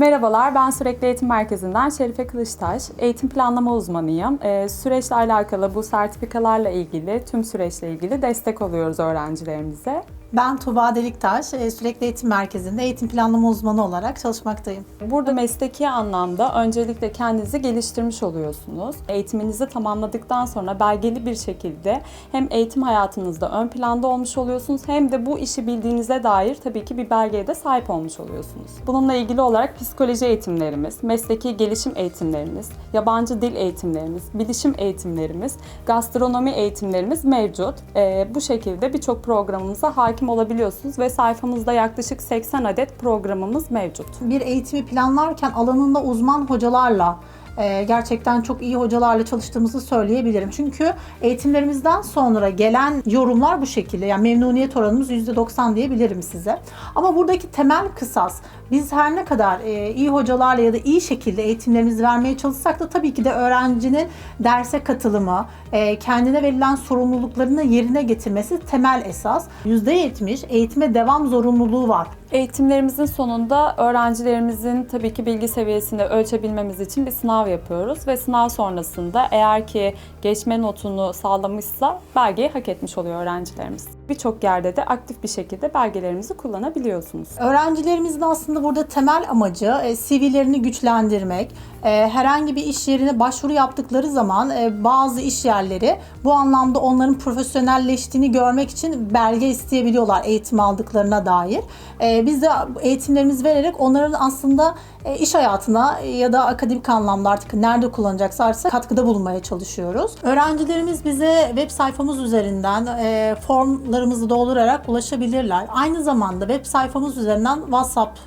Merhabalar, ben Sürekli Eğitim Merkezi'nden Şerife Kılıçtaş. Eğitim planlama uzmanıyım. Ee, süreçle alakalı bu sertifikalarla ilgili, tüm süreçle ilgili destek oluyoruz öğrencilerimize. Ben Tuğba Deliktaş, e, Sürekli Eğitim Merkezi'nde eğitim planlama uzmanı olarak çalışmaktayım. Burada mesleki anlamda öncelikle kendinizi geliştirmiş oluyorsunuz. Eğitiminizi tamamladıktan sonra belgeli bir şekilde hem eğitim hayatınızda ön planda olmuş oluyorsunuz hem de bu işi bildiğinize dair tabii ki bir belgeye de sahip olmuş oluyorsunuz. Bununla ilgili olarak psikoloji eğitimlerimiz, mesleki gelişim eğitimlerimiz, yabancı dil eğitimlerimiz, bilişim eğitimlerimiz, gastronomi eğitimlerimiz mevcut. Ee, bu şekilde birçok programımıza hakim olabiliyorsunuz ve sayfamızda yaklaşık 80 adet programımız mevcut. Bir eğitimi planlarken alanında uzman hocalarla e, gerçekten çok iyi hocalarla çalıştığımızı söyleyebilirim. Çünkü eğitimlerimizden sonra gelen yorumlar bu şekilde. Yani memnuniyet oranımız %90 diyebilirim size. Ama buradaki temel kısas biz her ne kadar e, iyi hocalarla ya da iyi şekilde eğitimlerimizi vermeye çalışsak da tabii ki de öğrencinin derse katılımı, e, kendine verilen sorumluluklarını yerine getirmesi temel esas. %70 eğitime devam zorunluluğu var. Eğitimlerimizin sonunda öğrencilerimizin tabii ki bilgi seviyesini ölçebilmemiz için bir sınav yapıyoruz ve sınav sonrasında eğer ki geçme notunu sağlamışsa belgeyi hak etmiş oluyor öğrencilerimiz. Birçok yerde de aktif bir şekilde belgelerimizi kullanabiliyorsunuz. Öğrencilerimizin aslında burada temel amacı e, CV'lerini güçlendirmek. E, herhangi bir iş yerine başvuru yaptıkları zaman e, bazı iş yerleri bu anlamda onların profesyonelleştiğini görmek için belge isteyebiliyorlar eğitim aldıklarına dair. Biz de eğitimlerimizi vererek onların aslında iş hayatına ya da akademik anlamda artık nerede kullanacaklarsa katkıda bulunmaya çalışıyoruz. Öğrencilerimiz bize web sayfamız üzerinden e, formlarımızı doldurarak ulaşabilirler. Aynı zamanda web sayfamız üzerinden WhatsApp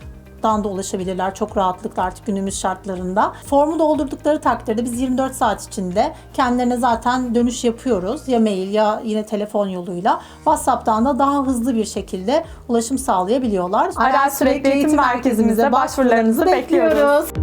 dan da ulaşabilirler çok rahatlıkla artık günümüz şartlarında. Formu doldurdukları takdirde biz 24 saat içinde kendilerine zaten dönüş yapıyoruz. Ya mail ya yine telefon yoluyla. WhatsApp'tan da daha hızlı bir şekilde ulaşım sağlayabiliyorlar. Aral Sürekli Eğitim Merkezimize başvurularınızı bekliyoruz.